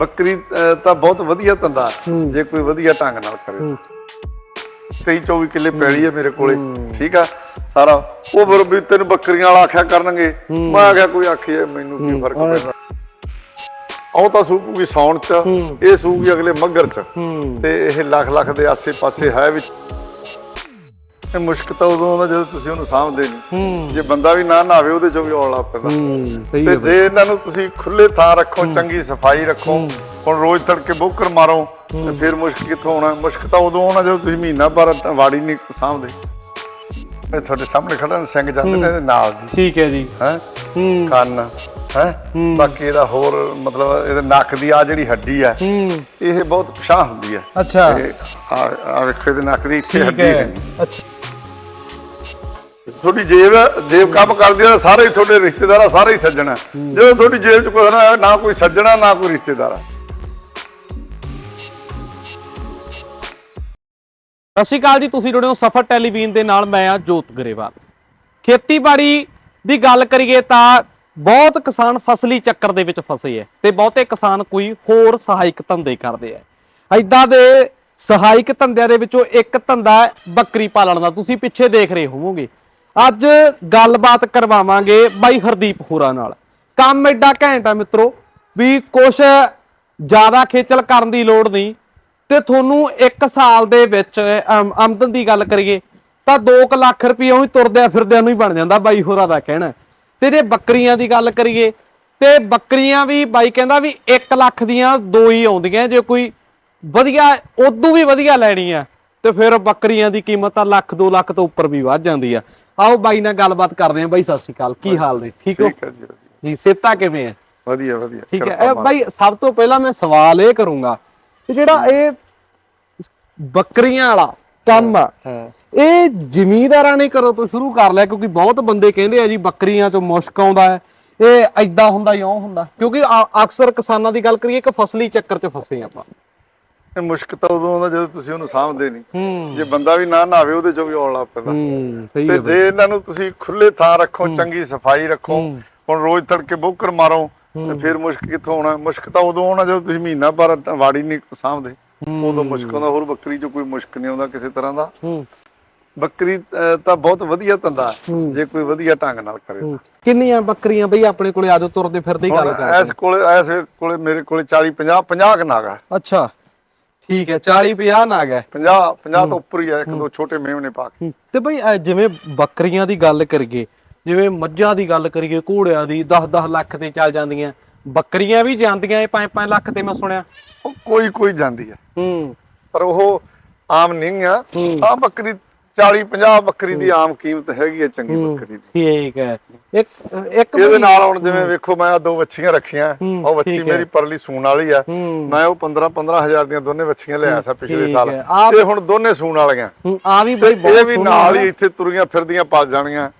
ਬੱਕਰੀ ਤਾਂ ਬਹੁਤ ਵਧੀਆ ਧੰਦਾ। ਜੇ ਕੋਈ ਵਧੀਆ ਢੰਗ ਨਾਲ ਕਰੇ। 23 24 ਕਿੱਲੇ ਪੈਲੀ ਹੈ ਮੇਰੇ ਕੋਲੇ। ਠੀਕ ਆ? ਸਾਰਾ। ਉਹ ਫਿਰ ਵੀ ਤੈਨੂੰ ਬੱਕਰੀਆਂ ਵਾਲਾ ਆਖਿਆ ਕਰਨਗੇ। ਮੈਂ ਆਖਿਆ ਕੋਈ ਆਖੀ ਮੈਨੂੰ ਕੀ ਫ਼ਰਕ ਪੈਂਦਾ। ਉਹ ਤਾਂ ਸੂਕੂਗੀ ਸੌਣ ਚ। ਇਹ ਸੂਗੀ ਅਗਲੇ ਮੱਗਰ ਚ। ਤੇ ਇਹ ਲੱਖ ਲੱਖ ਦੇ ਆਸੇ ਪਾਸੇ ਹੈ ਵੀ ਇਹ ਮੁਸ਼ਕ ਤਾਂ ਉਦੋਂ ਆਉਂਦਾ ਜਦੋਂ ਤੁਸੀਂ ਉਹਨੂੰ ਸਾਂਭਦੇ ਨਹੀਂ ਜੇ ਬੰਦਾ ਵੀ ਨਾ ਨਹਾਵੇ ਉਹਦੇ ਚੋਂ ਵੀ ਆਉਣ ਲੱਗ ਪੈਂਦਾ ਤੇ ਜੇ ਇਹਨਾਂ ਨੂੰ ਤੁਸੀਂ ਖੁੱਲੇ ਥਾਂ ਰੱਖੋ ਚੰਗੀ ਸਫ਼ਾਈ ਰੱਖੋ ਹੁਣ ਰੋਜ਼ ਤੜਕੇ ਬੋਕਰ ਮਾਰੋ ਤੇ ਫਿਰ ਮੁਸ਼ਕ ਕਿੱਥੋਂ ਆਉਣਾ? ਮੁਸ਼ਕ ਤਾਂ ਉਦੋਂ ਆਉਣਾ ਜਦੋਂ ਤੁਸੀਂ ਮਹੀਨਾ ਭਰ ਵਾੜੀ ਨਹੀਂ ਸਾਂਭਦੇ। ਇਹ ਤੁਹਾਡੇ ਸਾਹਮਣੇ ਖੜਾ ਨਾ ਸਿੰਘ ਜਾਂਦੇ ਨੇ ਨਾਲ ਦੀ। ਠੀਕ ਹੈ ਜੀ। ਹੈ? ਹੂੰ। ਕੰਨ ਹੈ? ਬਾਕੀ ਇਹਦਾ ਹੋਰ ਮਤਲਬ ਇਹਦੇ ਨੱਕ ਦੀ ਆ ਜਿਹੜੀ ਹੱਡੀ ਹੂੰ ਇਹ ਬਹੁਤ ਪਛਾਹ ਹੁੰਦੀ ਹੈ। ਅੱਛਾ। ਇਹ ਆ ਆ ਵੇਖੋ ਇਹਦੇ ਨੱਕ ਦੀ ਇੱਥੇ ਹੱਡੀ ਹੈ। ਅੱਛਾ। ਤੁਹਾਡੀ ਜੇਬ ਜੇਬ ਕੰਮ ਕਰਦੀ ਆ ਸਾਰੇ ਹੀ ਤੁਹਾਡੇ ਰਿਸ਼ਤੇਦਾਰ ਆ, ਸਾਰੇ ਹੀ ਸੱਜਣਾ ਜਦੋਂ ਤੁਹਾਡੀ ਜੇਬ ਚ ਕੋਈ ਨਾ ਨਾ ਕੋਈ ਸੱਜਣਾ ਨਾ ਕੋਈ ਰਿਸ਼ਤੇਦਾਰ ਆ। ਸਤਿ ਸ਼੍ਰੀ ਅਕਾਲ ਜੀ, ਤੁਸੀਂ ਜੁੜੇ ਹੋ ਸਫਰ ਟੈਲੀਵਿਜ਼ਨ ਦੇ ਨਾਲ, ਮੈਂ ਆ ਜੋਤ ਗਰੇਵਾਲ। ਖੇਤੀਬਾੜੀ ਦੀ ਗੱਲ ਕਰੀਏ ਤਾਂ ਬਹੁਤ ਕਿਸਾਨ ਫਸਲੀ ਚੱਕਰ ਦੇ ਵਿੱਚ ਫਸੇ ਐ ਤੇ ਬਹੁਤੇ ਕਿਸਾਨ ਕੋਈ ਹੋਰ ਸਹਾਇਕ ਧੰਦੇ ਕਰਦੇ ਐ ਐਦਾਂ ਦੇ ਸਹਾਇਕ ਧੰਦਿਆਂ ਦੇ ਵਿੱਚੋਂ ਇੱਕ ਧੰਦਾ ਬੱਕਰੀ ਪਾਲਣ ਦਾ। ਤੁਸੀਂ ਪਿੱਛੇ ਦੇਖ ਰਹੇ ਹੋਵੋਗੇ। ਅੱਜ ਗੱਲਬਾਤ ਕਰਵਾਵਾਂਗੇ ਬਾਈ ਹਰਦੀਪ ਹੋਰਾਂ ਨਾਲ। ਕੰਮ ਐਡਾ ਘੈਂਟ ਆ ਮਿੱਤਰੋ, ਵੀ ਕੁਛ ਜ਼ਿਆਦਾ ਖੇਚਲ ਕਰਨ ਦੀ ਲੋੜ ਨਹੀਂ। ਤੇ ਤੁਹਾਨੂੰ 1 ਸਾਲ ਦੇ ਵਿੱਚ ਆਮਦਨ ਦੀ ਗੱਲ ਕਰੀਏ, ਤਾਂ 2 ਲੱਖ ਰੁਪਏ ਉਹੀ ਤੁਰਦਿਆਂ ਫਿਰਦਿਆਂ ਨੂੰ ਹੀ ਬਣ ਜਾਂਦਾ ਬਾਈ ਹੋਰਾਂ ਦਾ ਕਹਿਣਾ। ਤੇ ਜੇ ਬੱਕਰੀਆਂ ਦੀ ਗੱਲ ਕਰੀਏ, ਤੇ ਬੱਕਰੀਆਂ ਵੀ ਬਾਈ ਕਹਿੰਦਾ ਵੀ 1 ਲੱਖ ਦੀਆਂ ਦੋ ਹੀ ਆਉਂਦੀਆਂ, ਜੇ ਕੋਈ ਵਧੀਆ, ਉਦੋਂ ਵੀ ਵਧੀਆ ਲੈਣੀ ਆ, ਤੇ ਫਿਰ ਬੱਕਰੀਆਂ ਦੀ ਕੀਮਤ ਤਾਂ ਲੱਖ 2 ਲੱਖ ਤੋਂ ਉੱਪਰ ਵੀ ਵੱਧ ਜਾਂਦੀ ਆ। ਆਓ ਬਾਈ ਨਾਲ ਗੱਲਬਾਤ ਕਰਦੇ ਆਂ ਬਾਈ ਸਤਿ ਸ਼੍ਰੀ ਅਕਾਲ। ਕੀ ਹਾਲ ਨੇ? ਠੀਕ ਹੋ? ਠੀਕ ਹੈ ਜੀ। ਜੀ ਸਿਹਤਾਂ ਕਿਵੇਂ ਆ ਵਧੀਆ ਵਧੀਆ। ਠੀਕ ਹੈ। ਇਹ। ਬਾਈ ਸਭ ਤੋਂ ਪਹਿਲਾਂ ਮੈਂ ਸਵਾਲ ਇਹ ਕਰੂੰਗਾ ਕਿ ਜਿਹੜਾ ਇਹ ਬੱਕਰੀਆਂ ਵਾਲਾ ਕੰਮ ਆ ਇਹ ਜ਼ਿਮੀਂਦਾਰਾਂ ਨੇ ਕਰੋ ਤੋਂ ਸ਼ੁਰੂ ਕਰ ਲਿਆ? ਕਿਉਂਕਿ ਬਹੁਤ ਬੰਦੇ ਕਹਿੰਦੇ ਆ ਜੀ ਬੱਕਰੀਆਂ ਚੋਂ ਮੁਸ਼ਕ ਆਉਂਦਾ ਹੈ। ਇਹ ਐਦਾਂ ਹੁੰਦਾ ਜਾਂ ਹੁੰਦਾ? ਕਿਉਂਕਿ ਅਕਸਰ ਕਿਸਾਨਾਂ ਦੀ ਗੱਲ ਕਰੀਏ ਇੱਕ ਫਸਲੀ ਚੱਕਰ 'ਚ ਫਸੇ ਆਪਾਂ। ਇਹ ਮੁਸ਼ਕ ਤਾਂ ਉਦੋਂ ਆਉਂਦਾ ਜਦੋਂ ਤੁਸੀਂ ਉਹਨੂੰ ਸਾਂਭਦੇ ਨਹੀਂ। ਜੇ ਬੰਦਾ ਵੀ ਨਾ ਨਹਾਵੇ ਉਹਦੇ ਚੋਂ ਵੀ ਆਉਣ ਲੱਗ ਪੈਂਦਾ। ਤੇ ਹੈ ਜੇ ਇਹਨਾਂ ਨੂੰ ਤੁਸੀਂ ਖੁੱਲੇ ਥਾਂ ਰੱਖੋ ਚੰਗੀ ਸਫ਼ਾਈ ਰੱਖੋ ਹੁਣ ਰੋਜ਼ ਤੜਕੇ ਬੋਕਰ ਮਾਰੋ ਤੇ ਫਿਰ ਮੁਸ਼ਕ ਕਿੱਥੋਂ ਆਉਣਾ? ਮੁਸ਼ਕ ਤਾਂ ਉਦੋਂ ਆਉਣਾ ਜਦੋਂ ਤੁਸੀਂ ਮਹੀਨਾ ਭਰ ਵਾੜੀ ਨਹੀਂ ਸਾਂਭਦੇ। ਉਦੋਂ ਮੁਸ਼ਕ ਆਉਂਦਾ ਹੋਰ ਬੱਕਰੀ 'ਚ ਕੋਈ ਮੁਸ਼ਕ ਨਹੀਂ ਆਉਂਦਾ ਕਿਸੇ ਤਰ੍ਹਾਂ ਦਾ। ਬੱਕਰੀ ਤਾਂ ਬਹੁਤ ਵਧੀਆ ਧੰਦਾ ਜੇ ਕੋਈ ਵਧੀਆ ਢੰਗ ਨਾਲ ਕਰੇ। ਕਿੰਨੀਆਂ ਬੱਕਰੀਆਂ ਬਈ ਆਪਣੇ ਕੋਲੇ ਆਜੋ ਤੁਰਦੇ ਫਿਰਦੇ ਹੀ ਗੱਲ ਹੁਣ ਕਰ ਐਸ ਕੋਲੇ ਐਸ ਕੋਲੇ ਮੇਰੇ ਕੋਲੇ 40 50 50 ਕ ਨਾਗ ਹੈ ਅੱਛਾ। ਠੀਕ ਹੈ 40 50 ਨਾ ਗਿਆ 50 50 ਤੋਂ ਉੱਪਰ ਹੀ ਹੈ ਇੱਕ ਦੋ ਛੋਟੇ ਮੇਵਨੇ ਪਾ ਕੇ। ਹੂੰ। ਤੇ ਬਈ ਅਹ ਜਿਵੇਂ ਬੱਕਰੀਆਂ ਦੀ ਗੱਲ ਕਰੀਏ ਜਿਵੇਂ ਮੱਝਾਂ ਦੀ ਗੱਲ ਕਰੀਏ ਘੋੜਿਆਂ ਦੀ 10-10 ਲੱਖ ਤੇ ਚੱਲ ਜਾਂਦੀਆਂ। ਬੱਕਰੀਆਂ ਵੀ ਜਾਂਦੀਆਂ ਇਹ 5-5 ਲੱਖ ਤੇ ਮੈਂ ਸੁਣਿਆ। ਉਹ ਕੋਈ ਕੋਈ ਜਾਂਦੀ ਹੈ ਹੂੰ। ਪਰ ਉਹ ਆਮ ਨਹੀਂ ਆ। ਆ ਬੱਕਰੀ 40 50 ਬੱਕਰੀ ਦੀ ਆਮ ਕੀਮਤ ਹੈਗੀ ਹੈ ਚੰਗੀ ਬੱਕਰੀ ਦੀ। ਠੀਕ ਹੈ। ਇੱਕ ਇੱਕ ਇਹਦੇ ਨਾਲ ਹੁਣ ਜਿਵੇਂ ਵੇਖੋ ਮੈਂ ਆ ਦੋ ਵੱਛੀਆਂ ਰੱਖੀਆਂ। ਉਹ ਵੱਛੀ। ਮੇਰੀ ਪਰਲੀ ਸੂਣ ਵਾਲੀ ਆ। ਮੈਂ ਉਹ 15 15000 ਦੀਆਂ ਦੋਨੇ ਵੱਛੀਆਂ ਲਿਆਇਆ ਸੀ ਪਿਛਲੇ ਸਾਲ। ਇਹ ਹੁਣ ਦੋਨੇ ਸੂਣ ਵਾਲੀਆਂ। ਆ ਵੀ ਤੇ ਬਈ ਇਹ ਬਹੁਤ ਵੀ ਸੋਹਣੀ ਨਾਲ ਹੀ ਇੱਥੇ ਤੁਰੀਆਂ ਫਿਰਦੀਆਂ ਪਲ ਜਾਣੀਆਂ।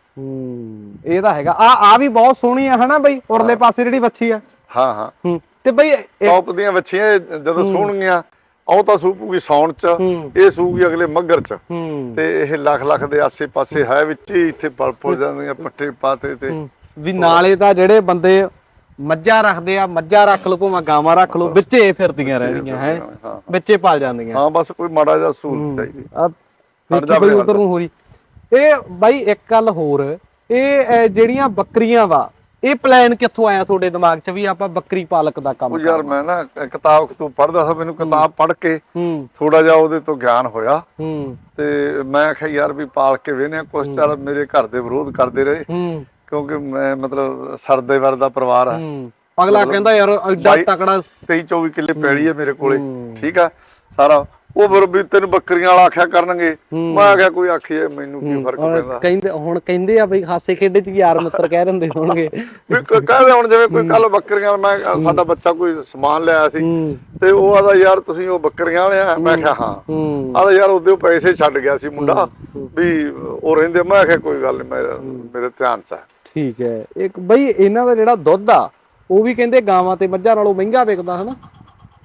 ਇਹ ਤਾਂ ਹੈਗਾ। ਆ ਆ ਵੀ ਬਹੁਤ ਸੋਹਣੀ ਆ ਹਨਾ ਬਈ? ਉਰਲੇ ਪਾਸੇ ਜਿਹੜੀ ਬੱਚੀ ਆ। ਹਾਂ ਹਾਂ। ਤੇ ਬਈ ਇਹ- ਟੌਪ ਦੀਆਂ ਵੱਛੀਆਂ ਇਹ ਜਦੋਂ ਸੂਣਗੀਆਂ ਉਹ ਤਾਂ ਸੂਪੂਗੀ ਸੌਣ ਚ। ਇਹ ਸੂਗੀ ਅਗਲੇ ਮੱਗਰ ਚ। ਤੇ ਇਹ ਲੱਖ ਲੱਖ ਦੇ ਆਸੇ ਪਾਸੇ ਹੈ ਵਿੱਚ ਹੀ ਇੱਥੇ ਪਲ ਪੁਲ ਜਾਂਦੀਆਂ ਪੱਠੇ ਪਾਤੇ ਤੇ। ਵੀ ਨਾਲੇ ਤਾਂ ਜਿਹੜੇ ਬੰਦੇ ਮੱਝਾਂ ਰੱਖਦੇ ਆ ਮੱਝਾਂ ਰੱਖ ਲਓ ਭਾਵੇਂ ਗਾਵਾਂ ਰੱਖ ਲਓ ਵਿੱਚੇ ਫਿਰਦੀਆਂ ਰਹਿਣਗੀਆਂ ਹੈ। ਵਿੱਚੇ ਪਲ ਜਾਂਦੀਆਂ। ਹਾਂ ਬਸ ਕੋਈ ਮਾੜਾ ਜਿਹਾ ਸਹੂਲਤ ਚਾਹੀਦੀ। ਆ ਹਟ ਉਧਰ ਨੂੰ ਹੋ ਰਹੀ। ਇਹ ਬਾਈ ਇੱਕ ਗੱਲ ਹੋਰ ਇਹ ਜਿਹੜੀਆਂ ਬੱਕਰੀਆਂ ਵਾ ਇਹ ਪਲਾਨ ਕਿੱਥੋਂ ਆਇਆ ਤੁਹਾਡੇ ਦਿਮਾਗ 'ਚ ਵੀ ਆਪਾਂ ਬੱਕਰੀ ਪਾਲਕ ਦਾ ਕੰਮ ਉਹ ਯਾਰ ਮੈਂ ਨਾ ਕਿਤਾਬ ਤੂੰ ਪੜ੍ਹਦਾ ਸੀ ਮੈਨੂੰ ਕਿਤਾਬ ਪੜ੍ਹ ਕੇ ਥੋੜਾ ਜਿਹਾ ਉਹਦੇ ਤੋਂ ਗਿਆਨ ਹੋਇਆ। ਹੂੰ। ਤੇ ਮੈਂ ਆਖਿਆ ਯਾਰ ਵੀ ਪਾਲ ਕੇ ਵੇਨੇ ਕੁਛ ਚੱਲ ਮੇਰੇ ਘਰ ਦੇ ਵਿਰੋਧ ਕਰਦੇ ਰਹੇ। ਹੂੰ। ਕਿਉਂਕਿ ਮੈਂ ਮਤਲਬ ਸਰਦੇ ਵਰ ਦਾ ਪਰਿਵਾਰ ਆ। ਹੂੰ। ਅਗਲਾ ਕਹਿੰਦਾ ਯਾਰ ਐਡਾ ਤਕੜਾ 23 24 ਕਿੱਲੇ ਪੈੜੀ ਹੈ ਮੇਰੇ ਕੋਲੇ। ਠੀਕ ਆ ਸਾਰਾ ਉਹ ਫਿਰ ਵੀ ਤੈਨੂੰ ਬੱਕਰੀਆਂ ਵਾਲਾ ਆਖਿਆ ਕਰਨਗੇ। ਮੈਂ ਆਖਿਆ ਕੋਈ ਆਖੀਏ ਮੈਨੂੰ ਕੀ ਫ਼ਰਕ ਪੈਂਦਾ? ਕਹਿੰਦੇ ਹੁਣ ਕਹਿੰਦੇ ਆ ਬਈ ਹਾਸੇ ਖੇਡੇ 'ਚ ਯਾਰ ਮਿੱਤਰ ਕਹਿ ਦਿੰਦੇ ਹੋਣਗੇ। ਵੀ ਕਹਿੰਦੇ ਹੁਣ ਜਿਵੇਂ ਕੋਈ ਕੱਲ ਬੱਕਰੀਆਂ ਮੈਂ ਸਾਡਾ ਬੱਚਾ ਕੋਈ ਸਮਾਨ ਲਿਆਇਆ ਸੀ ਤੇ ਉਹ ਆਦਾ ਯਾਰ ਤੁਸੀਂ ਉਹ ਬੱਕਰੀਆਂ ਵਾਲੇ ਆ? ਮੈਂ ਕਿਹਾ ਹਾਂ। ਆਦਾ ਯਾਰ ਉਹਦੇ ਉਹ ਪੈਸੇ ਛੱਡ ਗਿਆ ਸੀ ਮੁੰਡਾ ਵੀ ਉਹ ਰਹਿੰਦੇ। ਮੈਂ ਕਿਹਾ ਕੋਈ ਗੱਲ ਨਹੀਂ ਮੇਰੇ ਮੇਰੇ ਧਿਆਨ ਚ ਠੀਕ ਹੈ। ਇੱਕ ਬਈ ਇਹਨਾਂ ਦਾ ਜਿਹੜਾ ਦੁੱਧ ਆ ਉਹ ਵੀ ਕਹਿੰਦੇ ਗਾਵਾਂ ਤੇ ਮੱਝਾਂ ਨਾਲੋਂ ਮਹਿੰਗਾ ਵਿਕਦਾ ਹਨਾ?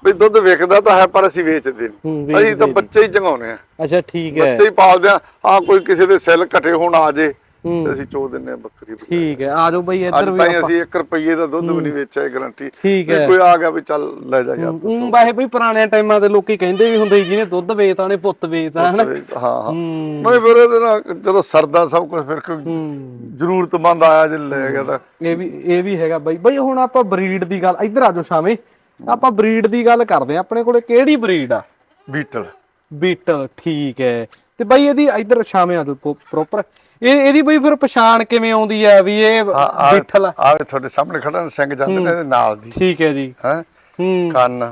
ਵੀ ਦੁੱਧ ਵਿਕਦਾ ਤਾਂ ਹੈ ਪਰ ਅਸੀਂ ਵੇਚਦੇ ਨਹੀਂ। ਅਸੀਂ ਤਾਂ ਬੱਚੇ ਹੀ ਚੰਗਾਉਨੇ ਆ ਅੱਛਾ ਠੀਕ ਹੈ। ਬੱਚੇ ਹੀ ਪਾਲਦੇ ਆ ਆ ਕੋਈ ਕਿਸੇ ਦੇ ਸੈੱਲ ਘਟੇ ਹੋਣ ਆ ਜੇ ਤੇ ਅਸੀਂ ਚੋ ਦਿੰਨੇ ਆ ਬੱਕਰੀ ਠੀਕ ਹੈ। ਆ ਜਾਓ ਬਈ ਇੱਧਰ ਵੀ ਤਾਈਂ ਅਸੀਂ 1 ਰੁਪਏ ਦਾ ਦੁੱਧ ਵੀ ਨਹੀਂ ਵੇਚਿਆ ਗਰੰਟੀ ਠੀਕ ਹੈ। ਕੋਈ ਆ ਗਿਆ ਵੀ ਚੱਲ ਲੈ ਜਾ ਯਾਰ ਉਹ ਵਾਹੇ ਬਈ ਪੁਰਾਣੇ ਟਾਈਮਾਂ ਦੇ ਲੋਕੀ ਕਹਿੰਦੇ ਵੀ ਹੁੰਦੇ ਜਿਹਨੇ ਦੁੱਧ ਵੇਚਤਾ ਉਹਨੇ ਪੁੱਤ ਵੇਚਤਾ ਹਨਾ? ਹਾਂ ਹਾਂ। ਨਹੀਂ ਫਿਰ ਇਹਦੇ ਨਾਲ ਜਦੋਂ ਸਰਦਾ ਸਭ ਕੁਝ ਫਿਰ ਕੋਈ ਜ਼ਰੂਰਤਮੰਦ ਆਇਆ ਜੇ ਲੈ ਗਿਆ ਤਾਂ। ਇਹ ਵੀ ਇਹ ਵੀ ਹੈਗਾ ਬਾਈ। ਬਾਈ ਹੁਣ ਆਪਾਂ ਬਰੀਡ ਦੀ ਗੱਲ ਇੱਧਰ ਆ ਜਾਓ ਸ਼ਾਮੇ। ਆਪਾਂ ਬਰੀਡ ਦੀ ਗੱਲ ਕਰਦੇ ਆ ਆਪਣੇ ਕੋਲੇ ਕਿਹੜੀ ਬਰੀਡ ਆ? ਬੀਟਲ। ਬੀਟਲ ਠੀਕ ਹੈ। ਤੇ ਬਾਈ ਇਹਦੀ ਇੱਧਰ ਸ਼ਾਮੇ ਆ ਪ੍ਰੋਪਰ ਇਹ ਇਹਦੀ ਬਈ ਫਿਰ ਪਛਾਣ ਕਿਵੇਂ ਆਉਂਦੀ ਆ ਵੀ ਇਹ ਬੀਟਲ ਆ? ਆਵੇ ਤੁਹਾਡੇ ਸਾਹਮਣੇ ਖੜਾ ਨਾ ਸਿੰਘ ਜਾਂਦੇ ਨੇ ਇਹਦੇ ਨਾਲ ਦੀ। ਠੀਕ ਹੈ ਜੀ। ਹੈ? ਹੂੰ। ਕੰਨ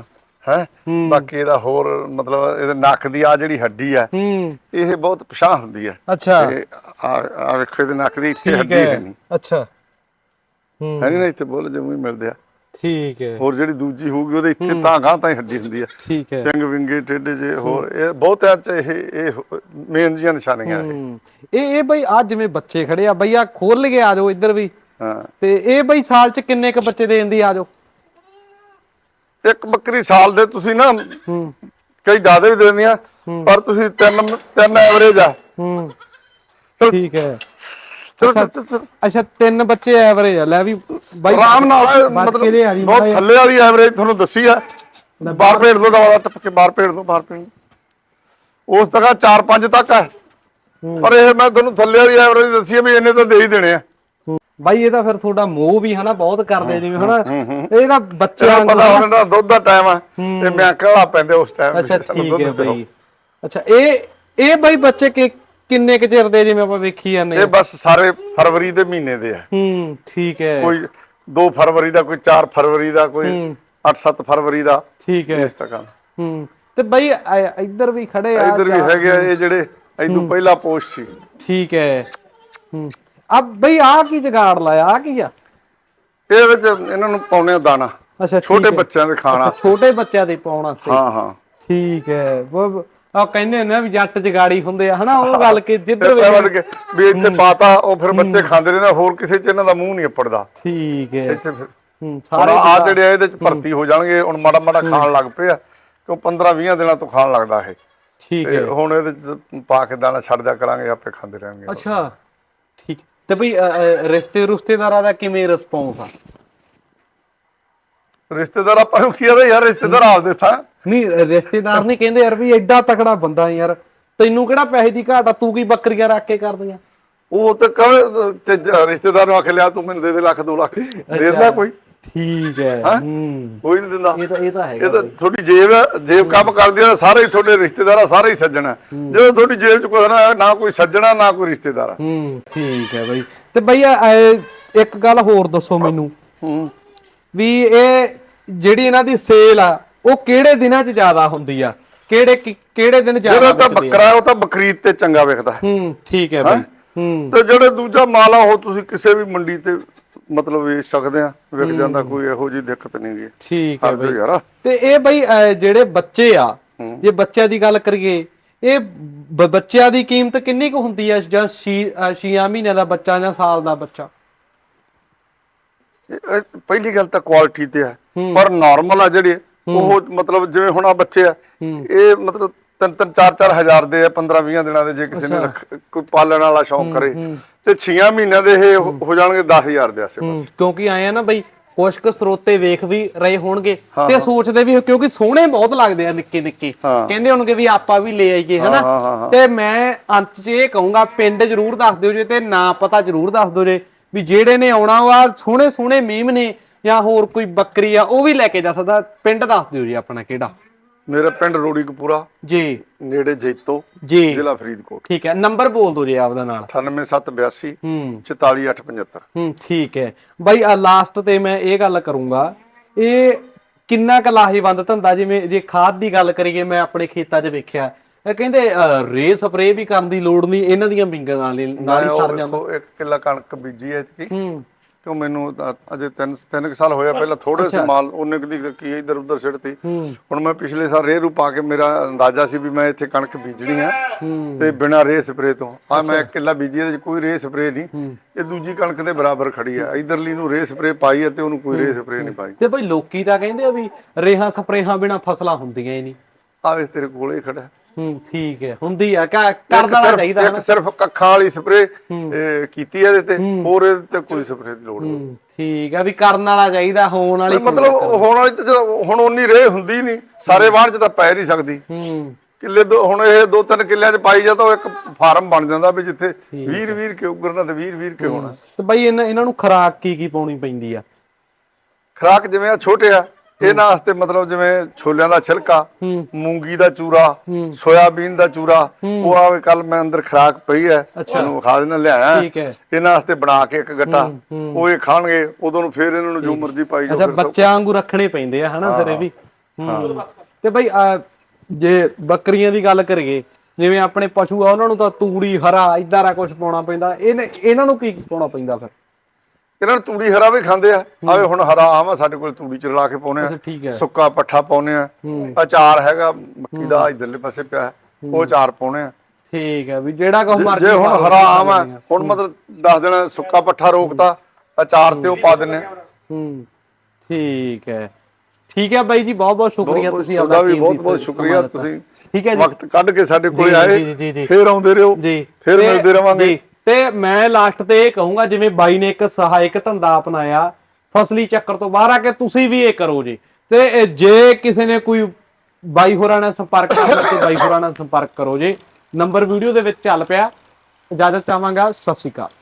ਹੈ? ਬਾਕੀ ਇਹਦਾ ਹੋਰ ਮਤਲਬ ਇਹਦੇ ਨੱਕ ਦੀ ਆ ਜਿਹੜੀ ਹੱਡੀ ਆ ਹੂੰ। ਇਹ ਬਹੁਤ ਪਛਾਣ ਹੁੰਦੀ ਹੈ ਅੱਛਾ। ਤੇ ਆ ਆ ਵੇਖੋ ਇਹਦੇ ਨੱਕ ਦੀ ਇੱਥੇ ਹੱਡੀ ਹੈ। ਨਹੀਂ ਅੱਛਾ। ਹੂੰ। ਹੈ ਨੀ ਨਾ ਇੱਥੇ ਬੋਲ ਜਮੂ ਮਿਲਦੇ ਆ। ਠੀਕ ਹੈ। ਹੋਰ ਜਿਹੜੀ ਦੂਜੀ ਹੋਊਗੀ ਉਹਦੇ ਇੱਥੇ ਤਾਂ ਗਾਂ ਤਾਂ ਹੀ ਹੱਡੀ ਹੁੰਦੀ ਆ। ਠੀਕ ਹੈ। ਸਿੰਘ ਵਿੰਗੇ ਟੇਡੇ ਜੇ ਹੋਰ ਇਹ ਬਹੁਤਿਆਂ ਚ ਇਹ ਇਹ ਮੇਨ ਜੀਆਂ ਨਿਸ਼ਾਨੀਆਂ ਇਹ। ਹੂੰ ਇਹ ਇਹ ਬਈ ਆ ਜਿਵੇਂ ਬੱਚੇ ਖੜੇ ਆ ਬਈ ਆ ਖੋਲ ਲਗੇ ਆ ਜਾਓ ਇੱਧਰ ਵੀ। ਹਾਂ। ਤੇ ਇਹ ਬਈ ਸਾਲ ਚ ਕਿੰਨੇ ਕ ਬੱਚੇ ਦੇ ਦਿੰਦੀ ਆ ਜਾਓ? ਇੱਕ ਬੱਕਰੀ ਸਾਲ ਦੇ ਤੁਸੀਂ ਨਾ ਹੂੰ। ਕਈ ਜ਼ਿਆਦਾ ਵੀ ਦੇ ਦਿੰਦੀਆਂ ਪਰ ਤੁਸੀਂ ਤਿੰਨ ਤਿੰਨ ਐਵਰੇਜ ਆ। ਹੂੰ। ਠੀਕ ਹੈ। ਅੱਛਾ ਤਿੰਨ ਬੱਚੇ ਐਵਰੇਜ ਆ ਲੈ ਵੀ ਬਾਈ ਆਰਾਮ ਨਾਲ ਆ ਜੀ ਮਤਲਬ ਬਹੁਤ। ਥੱਲੇ ਵਾਲੀ ਐਵਰੇਜ ਤੁਹਾਨੂੰ ਦੱਸੀ ਆ। ਬਾਹਰ ਭੇੜ ਦੋ ਦਵਾਲਾ ਟੱਪ ਕੇ ਬਾਹਰ ਭੇੜ ਦੋ ਬਾਹਰ ਭੇੜ ਦਿਓ। ਉਸ ਤੱਕ 4-5 ਤੱਕ ਹੈ। ਪਰ ਇਹ ਮੈਂ ਤੁਹਾਨੂੰ ਥੱਲੇ ਵਾਲੀ ਐਵਰੇਜ ਦੱਸੀ ਆ ਵੀ ਇਹਨੇ ਤਾਂ ਦੇ ਹੀ ਦੇਣੇ ਆ। ਬਾਈ ਇਹ ਤਾਂ ਫਿਰ ਤੁਹਾਡਾ ਮੋਹ ਵੀ ਹਨਾ ਬਹੁਤ ਕਰਦੇ ਜਿਵੇਂ ਹਨਾ। ਇਹ ਤਾਂ ਬੱਚਿਆਂ ਤੇਰਾ ਵਾਂਗੂ ਪਤਾ ਹੁਣ ਨਾ ਦੁੱਧ ਦਾ ਟਾਈਮ ਆ। ਤੇ ਮੈਂ ਕਿਹੜਾ ਪੈਂਦੇ ਉਸ ਟਾਈਮ ਅੱਛਾ ਠੀਕ ਹੈ ਬਈ। ਅੱਛਾ ਇਹ ਇਹ ਬਾਈ ਬੱਚੇ ਕਿ ਕਿੰਨੇ ਕੁ ਚਿਰ ਦੇ ਜਿਵੇਂ ਆਪਾਂ ਵੇਖੀ ਜਾਂਦੇ ਇਹ ਬਸ ਸਾਰੇ ਫਰਵਰੀ ਦੇ ਮਹੀਨੇ ਦੇ ਆ। ਹੂੰ ਠੀਕ ਹੈ। ਕੋਈ 2 ਫਰਵਰੀ ਦਾ ਕੋਈ 4 ਫਰਵਰੀ ਦਾ ਕੋਈ 8-7 ਫਰਵਰੀ ਦਾ ਠੀਕ ਹੈ। ਇਸ ਆ ਹੂੰ ਤੇ ਬਾਈ ਇੱਧਰ ਵੀ ਖੜੇ ਆ ਇਧਰ ਵੀ ਹੈਗੇ ਆ ਇਹ ਜਿਹੜੇ ਇਦੋਂ ਪਹਿਲਾ ਪੋਸਟ ਸੀ। ਠੀਕ ਹੈ। ਹੂੰ। ਆ ਬਈ ਆ ਕੀ ਜਗਾੜ ਲਾਇਆ? ਆ ਕੀ ਆ? ਇਹ ਵਿੱਚ ਇਹਨਾਂ ਨੂੰ ਪਾਉਣੇ ਦਾਣਾ। ਅੱਛਾ ਛੋਟੇ। ਬੱਚਿਆਂ ਦੇ ਖਾਣਾ। ਛੋਟੇ ਬੱਚਿਆਂ ਦੇ ਪਾਉਣ ਵਾਸਤੇ। ਹਾਂ ਹਾਂ। ਠੀਕ ਹੈ। ਉਹ ਕਹਿੰਦੇ ਨੇ ਵੀ ਜੱਟ ਜਗਾੜੀ ਹੁੰਦੇ ਆ ਹਨਾ ਉਹ ਗੱਲ ਕਿ ਜਿੱਧਰ ਵੀ ਵੀ ਇੱਥੇ ਪਾਤਾ ਉਹ ਫਿਰ ਬੱਚੇ ਖਾਂਦੇ ਰਹਿੰਦੇ ਹੋਰ ਕਿਸੇ ਚ ਇਹਨਾਂ ਦਾ ਮੂੰਹ ਨਹੀਂ ਅੱਪੜਦਾ। ਠੀਕ ਹੈ। ਇੱਥੇ ਸਾਰੇ ਆ ਜਿਹੜੇ ਆ ਇਹਦੇ ਚ ਭਰਤੀ ਹੋ ਜਾਣਗੇ ਹੁਣ ਮਾੜਾ ਮਾੜਾ ਖਾਣ ਲੱਗ ਪਏ ਆ ਕਿਉਂ 15-20 ਦਿਨਾਂ ਤੋਂ ਖਾਣ ਲੱਗਦਾ ਇਹ। ਠੀਕ ਹੈ। ਹੁਣ ਇਹਦੇ ਚ ਪਾ ਕੇ ਦਾਣਾ ਛੱਡ ਦਿਆ ਕਰਾਂਗੇ ਆਪੇ ਖਾਂਦੇ ਰਹਿਣਗੇ। ਅੱਛਾ ਠੀਕ। ਤੇ ਅ, ਰਿਸ਼ਤੇ ਰੁਸ਼ਤੇਦਾਰਾਂ ਦਾ ਕਿਵੇਂ ਰਿਸਪੌਂਸ ਆ? ਰਿਸ਼ਤੇਦਾਰ ਆਪਾਂ ਨੂੰ ਕੀ ਆਦਾ ਯਾਰ ਰਿਸ਼ਤੇਦਾਰ ਆਪਦੇ ਥਾਂ। ਨਹੀਂ ਰਿਸ਼ਤੇਦਾਰ ਨਹੀਂ ਕਹਿੰਦੇ ਯਾਰ ਵੀ ਐਡਾ ਤਕੜਾ ਬੰਦਾ ਯਾਰ। ਤੈਨੂੰ ਕਿਹੜਾ ਪੈਸੇ ਦੀ ਘਾਟ ਆ? ਤੂੰ ਕੀ ਬੱਕਰੀਆਂ ਰੱਖ ਕੇ ਕਰਦੀਆਂ ਉਹ ਤੇ ਕਹੇ ਰਿਸ਼ਤੇਦਾਰ ਨੂੰ ਆਖ ਲਿਆ ਤੂੰ ਮੈਨੂੰ ਦੇ ਦੇ ਲੱਖ 2 ਲੱਖ। ਦੇ ਦਿੰਦਾ ਕੋਈ? ਠੀਕ ਹੈ। ਹੂੰ? ਕੋਈ ਨਹੀਂ ਦਿੰਦਾ। ਇਹ ਤਾਂ ਇਹ ਤਾਂ ਹੈਗਾ ਇਹ ਤਾਂ ਤੁਹਾਡੀ ਜੇਬ ਹੈ ਜੇਬ ਕੰਮ ਕਰਦੀ ਆ ਸਾਰੇ ਹੀ ਤੁਹਾਡੇ ਰਿਸ਼ਤੇਦਾਰ ਆ ਸਾਰੇ ਹੀ ਸੱਜਣ ਆ। ਜਦੋਂ ਤੁਹਾਡੀ ਜੇਬ ਚ ਕੋਈ ਨਾ ਨਾ ਕੋਈ ਸੱਜਣਾ ਨਾ ਕੋਈ ਰਿਸ਼ਤੇਦਾਰ ਆ। ਹੂੰ ਠੀਕ ਹੈ ਬਈ। ਤੇ ਬਈ ਇੱਕ ਗੱਲ ਹੋਰ ਦੱਸੋ ਮੈਨੂੰ। ਹੂੰ। ਵੀ ਇਹ ਜਿਹੜੀ ਇਹਨਾਂ ਦੀ ਸੇਲ ਆ ਉਹ ਕਿਹੜੇ ਦਿਨਾਂ 'ਚ ਜ਼ਿਆਦਾ ਹੁੰਦੀ ਆ? ਕਿਹੜੇ ਕਿ- ਕਿਹੜੇ ਦਿਨ ਜ਼ਿਆਦਾ ਜਿਹੜਾ ਤਾਂ ਵਿਕਦੀ ਆ? ਬੱਕਰਾ ਹੈ, ਉਹ ਤਾਂ ਬਕਰੀਦ ਤੇ ਚੰਗਾ ਵਿਕਦਾ। ਹੈ। ਹੂੰ ਠੀਕ ਹੈ ਬਈ ਹੂੰ। ਤੇ ਜਿਹੜੇ ਦੂਜਾ ਮਾਲ ਆ ਉਹ ਤੁਸੀਂ ਕਿਸੇ ਵੀ ਮੰਡੀ ਤੇ ਮਤਲਬ ਵੇਚ ਸਕਦੇ ਆ ਵਿਕ ਜਾਂਦਾ ਕੋਈ ਇਹੋ ਜੀ ਦਿੱਕਤ ਨਹੀਂ ਗੀ ਠੀਕ ਹੈ ਹਰ ਜੋ ਯਾਰ। ਤੇ ਇਹ ਬਈ ਅਹ, ਜਿਹੜੇ ਬੱਚੇ ਆ ਜੇ ਬੱਚਿਆਂ ਦੀ ਗੱਲ ਕਰੀਏ ਇਹ ਬ- ਬੱਚਿਆਂ ਦੀ ਕੀਮਤ ਕਿੰਨੀ ਕੁ ਹੁੰਦੀ ਆ ਜਾਂ 6 ਮਹੀਨਿਆਂ ਦਾ ਬੱਚਾ ਜਾਂ ਸਾਲ ਦਾ ਬੱਚਾ? ਇਹ- ਪਹਿਲੀ ਗੱਲ ਤਾਂ ਕੁਆਲਿਟੀ ਤੇ ਹੈ। ਪਰ ਨਾਰਮਲ ਆ ਜਿਹੜੇ ਉਹ ਮਤਲਬ ਜਿਵੇਂ ਹੁਣ ਆ ਬੱਚੇ ਆ ਇਹ ਮਤਲਬ ਤਿੰਨ ਤਿੰਨ ਚਾਰ ਚਾਰ ਹਜ਼ਾਰ ਦੇ ਆ 15 20 ਦਿਨਾਂ ਦੇ ਜੇ ਕਿਸੇ ਨੇ ਰੱਖ- ਕੋਈ ਪਾਲਣ ਵਾਲਾ ਸ਼ੌਂਕ ਕਰੇ। ਤੇ 6 ਮਹੀਨਿਆਂ ਦੇ ਇਹ ਹੋ ਹੋ। ਜਾਣਗੇ 10000 ਦੇ ਆਸੇ ਹੂੰ, ਕਿਉਂਕਿ ਆਏ ਆ ਨਾ ਬਈ ਕੁਛ ਕੁ ਸਰੋਤੇ ਵੇਖ ਵੀ ਰਹੇ ਹੋਣਗੇ ਤੇ ਸੋਚਦੇ ਵੀ ਕਿਉਂਕਿ ਸੋਹਣੇ ਬਹੁਤ ਲੱਗਦੇ ਆ ਨਿੱਕੇ ਨਿੱਕੇ। ਕਹਿੰਦੇ ਹੋਣਗੇ ਵੀ ਆਪਾਂ ਵੀ ਲੈ ਆਈਏ ਹਨਾ। ਤੇ ਮੈਂ ਅੰਤ 'ਚ ਇਹ ਕਹੂੰਗਾ ਪਿੰਡ ਜਰੂਰ ਦੱਸ ਦਿਓ ਜੇ ਤੇ ਨਾਂ ਪਤਾ ਜਰੂਰ ਦੱਸ ਦਿਓ ਜੇ। ਵੀ ਜਿਹੜੇ ਨੇ ਆਉਣਾ ਵਾ ਸੋਹਣੇ ਸੋਹਣੇ ਮੀਮ ਨੇ ਜਾਂ ਹੋਰ ਕੋਈ ਬੱਕਰੀ ਆ ਉਹ ਵੀ ਲੈ ਕੇ ਜਾ ਸਕਦਾ। ਪਿੰਡ ਦੱਸ ਦਿਓ ਜੀ ਆਪਣਾ ਕਿਹੜਾ। ਮੇਰਾ ਪਿੰਡ ਰੋੜੀ ਕਪੂਰਾ ਜੀ। ਨੇੜੇ ਜੈਤੋ ਜੀ। ਜ਼ਿਲ੍ਹਾ ਫਰੀਦਕੋਟ। ਠੀਕ ਹੈ ਨੰਬਰ ਬੋਲ ਦਿਓ ਜੀ ਆਪਦਾ ਨਾਲ। 98782 ਹੂੰ। 44875 ਹੂੰ ਠੀਕ ਹੈ। ਬਾਈ ਆ ਲਾਸਟ ਤੇ ਮੈਂ ਇਹ ਗੱਲ ਕਰੂੰਗਾ ਇਹ ਕਿੰਨਾ ਕੁ ਲਾਹੇਵੰਦ ਧੰਦਾ ਜਿਵੇਂ ਜੇ ਖਾਦ ਦੀ ਗੱਲ ਕਰੀਏ ਮੈਂ ਆਪਣੇ ਖੇਤਾਂ 'ਚ ਵੇਖਿਆ ਕਹਿੰਦੇ ਰੇ ਸਪਰੇ ਵੀ ਕਰਨ ਦੀ ਲੋੜ ਨਹੀਂ ਇਹਨਾਂ ਦੀਆਂ ਬਿੰਗਾਂ ਨਾਲ ਹੀ ਨਾਲ ਹੀ ਸਰ ਜਾਂਦਾ। ਇੱਕ ਕਿੱਲਾ ਕਣਕ ਬੀਜੀ ਐ ਇਤਕੀ। ਹੂੰ। ਕਿਉਂ ਮੈਨੂੰ ਅਜੇ 3 3 ਸਾਲ ਹੋਇਆ ਪਹਿਲਾਂ ਥੋੜੇ ਸੀ ਮਾਲ ਉਹਨੇ ਕਦੀ ਕੀ ਇਧਰ ਉਧਰ ਹੂੰ। ਹੁਣ ਮੈਂ ਪਿਛਲੇ ਸਾਲ ਰੇਹ ਰੂ ਪਾ ਕੇ ਮੇਰਾ ਅੰਦਾਜ਼ਾ ਸੀ ਵੀ ਮੈਂ ਇੱਥੇ ਕਣਕ ਬੀਜਣੀ ਆ। ਤੇ ਬਿਨਾ ਰੇ ਸਪਰੇ ਤੋਂ। ਆ ਮੈਂ ਕਿੱਲਾ ਬੀਜੀ ਇਹਦੇ ਕੋਈ ਰੇ ਸਪਰੇ ਨਹੀਂ। ਇਹ ਦੂਜੀ ਕਣਕ ਦੇ ਬਰਾਬਰ ਖੜੀ ਆ। ਇਧਰਲੀ ਨੂੰ ਰੇ ਸਪਰੇ ਪਾਈ ਆ ਤੇ ਉਹਨੂੰ ਕੋਈ ਰੇ ਸਪਰੇ ਨਹੀਂ ਪਾਈ। ਤੇ ਬਈ ਲੋਕੀ ਤਾਂ ਕਹਿੰਦੇ ਆ ਵੀ ਰੇਹਾਂ ਸਪਰੇਹਾਂ ਬਿਨਾ ਫਸਲਾਂ ਹੁੰਦੀਆਂ ਹੀ ਨਹੀਂ। ਆਵੇ ਤੇਰੇ ਕੋਲੇ ਖੜਾ ਹੂੰ ਠੀਕ ਹੈ। ਹੁੰਦੀ ਆ ਕ- ਕਰਦਾ ਸਿਰਫ- ਚਾਹੀਦਾ ਇੱਕ ਸਿਰਫ ਕੱਖਾਂ ਵਾਲੀ ਸਪਰੇ ਕੀਤੀ ਹੈ ਇਹਦੇ ਤੇ ਹੋਰ ਇਹਦੇ ਤੇ ਕੋਈ ਸਪਰੇ ਦੀ ਲੋੜ ਨਹੀਂ। ਠੀਕ ਆ ਵੀ ਕਰਨ ਵਾਲਾ ਚਾਹੀਦਾ ਹੋਣ ਵਾਲੀ ਮਤਲਬ ਹੋਣ ਵਾਲੀ ਤਾਂ ਹੁਣ ਉਨੀ ਰੇ ਹੁੰਦੀ ਨਹੀਂ ਸਾਰੇ ਵਾਹਣ ਚ ਤਾਂ ਪੈ ਨਹੀਂ ਸਕਦੀ। ਹੂੰ। ਕਿੱਲੇ ਦੋ ਹੁਣ ਇਹ ਦੋ ਤਿੰਨ ਕਿੱਲਿਆਂ ਚ ਪਾਈ ਜਾ ਤਾਂ ਉਹ ਇੱਕ ਫਾਰਮ ਬਣ ਜਾਂਦਾ ਵੀ ਜਿੱਥੇ 20 20 ਕੇ ਉਗਰਨਾ ਤੇ 20 20 ਕੇ ਹੋਣਾ। ਤੇ ਬਈ ਇਹਨਾਂ ਇਹਨਾਂ ਨੂੰ ਖਰਾਕ ਕੀ ਕੀ ਪਾਉਣੀ ਪੈਂਦੀ ਆ? ਖਰਾਕ ਜਿਵੇਂ ਆ ਛੋਟੇ ਆ ਇਹਨਾਂ ਵਾਸਤੇ ਮਤਲਬ ਜਿਵੇਂ ਛੋਲਿਆਂ ਦਾ ਛਿਲਕਾ ਮੂੰਗੀ ਦਾ ਚੂਰਾ ਸੋਇਆਬੀਨ ਦਾ ਚੂਰਾ ਉਹ ਆਵੇ ਕੱਲ ਮੈਂ ਅੰਦਰ ਖਰਾਕ ਪਈ ਹੈ ਉਹਨੂੰ ਖਾ ਦੇਣਾ ਲਿਆਇਆ ਇਹਨਾਂ ਵਾਸਤੇ ਬਣਾ ਕੇ ਇੱਕ ਗੱਟਾ ਉਹ ਇਹ ਖਾਣਗੇ ਉਦੋਂ ਨੂੰ ਫੇਰ ਇਹਨਾਂ ਨੂੰ ਜੋ ਮਰਜ਼ੀ ਪਾਈ ਜਾਓ ਅੱਛਾ ਬੱਚਿਆਂ ਵਾਂਗੂ ਰੱਖਣੇ ਪੈਂਦੇ ਆ ਹਨਾ ਫਿਰ ਇਹ ਵੀ। ਤੇ ਆ, ਜੇ ਬੱਕਰੀਆਂ ਦੀ ਗੱਲ ਕਰੀਏ ਜਿਵੇਂ ਆਪਣੇ ਪਸ਼ੂ ਆ ਉਹਨਾਂ ਨੂੰ ਤਾਂ ਤੂੜੀ ਹਰਾ ਇਦਾਂ ਦਾ ਕੁਝ ਪਾਉਣਾ ਪੈਂਦਾ ਇਹਨਾਂ ਨੂੰ ਕੀ ਪਾਉਣਾ ਪੈਂਦਾ ਫਿਰ? ਇਹਨਾਂ ਨੂੰ ਤੂੜੀ ਹਰਾ ਵੀ ਖਾਂਦੇ ਆ। ਆਵੇ ਹੁਣ ਹਰਾ ਆਮ ਆ ਸਾਡੇ ਕੋਲ ਤੂੜੀ ਚ ਰਲਾ ਕੇ ਪਾਉਨੇ ਆ। ਸੁੱਕਾ ਪੱਠਾ ਪਾਉਨੇ ਆ। ਅਚਾਰ ਹੈਗਾ ਮੱਕੀ ਦਾ ਇਧਰਲੇ ਪਾਸੇ ਪਿਆ ਉਹ ਅਚਾਰ ਪਾਉਨੇ ਆ। ਠੀਕ ਹੈ ਵੀ ਜਿਹੜਾ ਕੁਝ ਮਰਜ਼ੀ ਜੇ ਹੁਣ ਹਰਾ ਆਮ ਆ ਹੁਣ ਮਤਲਬ ਦੱਸ ਦੇਣਾ ਸੁੱਕਾ ਪੱਠਾ ਰੋਕਤਾ ਅਚਾਰ ਤੇ ਉਹ ਪਾ ਦਿੰਨੇ ਹੂੰ। ਠੀਕ ਹੈ। ਠੀਕ ਹੈ ਬਾਈ ਜੀ ਬਹੁਤ ਬਹੁਤ ਸ਼ੁਕਰੀਆ ਤੁਸੀਂ ਤੁਹਾਡਾ ਵੀ ਬਹੁਤ ਬਹੁਤ ਸ਼ੁਕਰੀਆ। ਤੁਸੀਂ ਠੀਕ ਹੈ ਜੀ। ਵਕਤ ਕੱਢ ਕੇ ਸਾਡੇ ਕੋਲੇ ਆਏ। ਫੇਰ ਆਉਂਦੇ ਰਹੋ ਜੀ। ਫਿਰ ਮਿਲਦੇ ਰਵਾਂਗੇ। ਜੀ। ਤੇ ਮੈਂ ਲਾਸਟ ਤੇ ਇਹ ਕਹੂੰਗਾ, ਜਿਵੇਂ ਬਾਈ ਨੇ ਇੱਕ ਸਹਾਇਕ ਧੰਦਾ ਅਪਣਾਇਆ, ਫਸਲੀ ਚੱਕਰ ਤੋਂ ਬਾਹਰ ਆ ਕੇ ਤੁਸੀਂ ਵੀ ਇਹ ਕਰੋ ਜੀ। ਤੇ ਜੇ ਕਿਸੇ ਨੇ ਕੋਈ ਬਾਈ ਹੋਰਾਂ ਨਾਲ ਸੰਪਰਕ ਕਰਨਾ ਤੇ ਬਾਈ ਹੋਰਾਂ ਨਾਲ ਸੰਪਰਕ ਕਰੋ ਜੀ। ਨੰਬਰ ਵੀਡੀਓ ਦੇ ਵਿੱਚ ਚੱਲ ਪਿਆ। ਇਜਾਜ਼ਤ ਚਾਹਾਂਗਾ, ਸਤਿ ਸ਼੍ਰੀ ਅਕਾਲ।